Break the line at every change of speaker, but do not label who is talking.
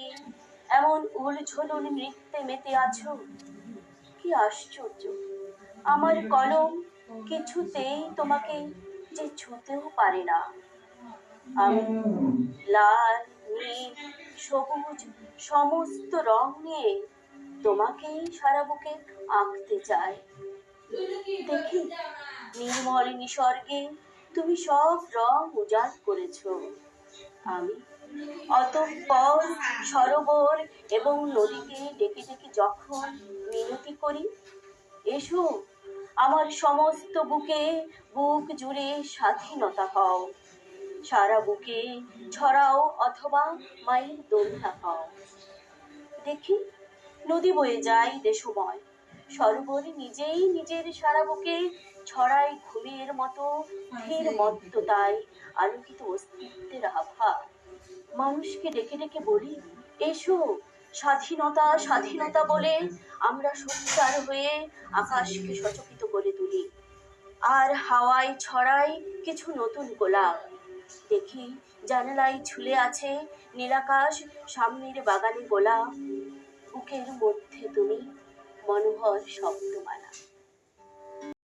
কি এমন উলঝলুল নৃত্যে মেতে আছো? কি আশ্চর্য! আমার কলম কিছুতেই তোমাকে যে ছুতেও পারে না। আমি লাল, নীল, সবুজ, সমস্ত রং নিয়ে তোমাকেই সারা বুকে আঁকতে চাই। দেখি, নির্মল নিসর্গে তুমি সব রং উজাড় করেছ। আমি। অতঃপর সরোবর এবং নদীকে ডেকে ডেকে যখন মিনতি করি, এসো, আমার সমস্ত বুকে বুক জুড়ে স্বাধীনতা হও সারা বুকে ছড়াও অথবা মায়ের দোলনা হও দেখি, নদী বয়ে যায় দেশময়। সরোবর নিজেই নিজের সারা বুকে ছড়ায় ঘুমের মতো ধীর মত্ততায় আলোকিত অস্তিত্বের আভা। মানুষকে ডেকে ডেকে বলি, এসো, স্বাধীনতা স্বাধীনতা বলে আমরা সোচ্চার হয়ে আকাশকে সচকিত করে তুলি। আর হাওয়ায় ছড়াই কিছু নতুন গোলাপ। দেখি জানালায় ঝুলে আছে নীলাকাশ, সামনের বাগানে গোলাপ বুকের মধ্যে তুমি মনোহর শব্দমালা।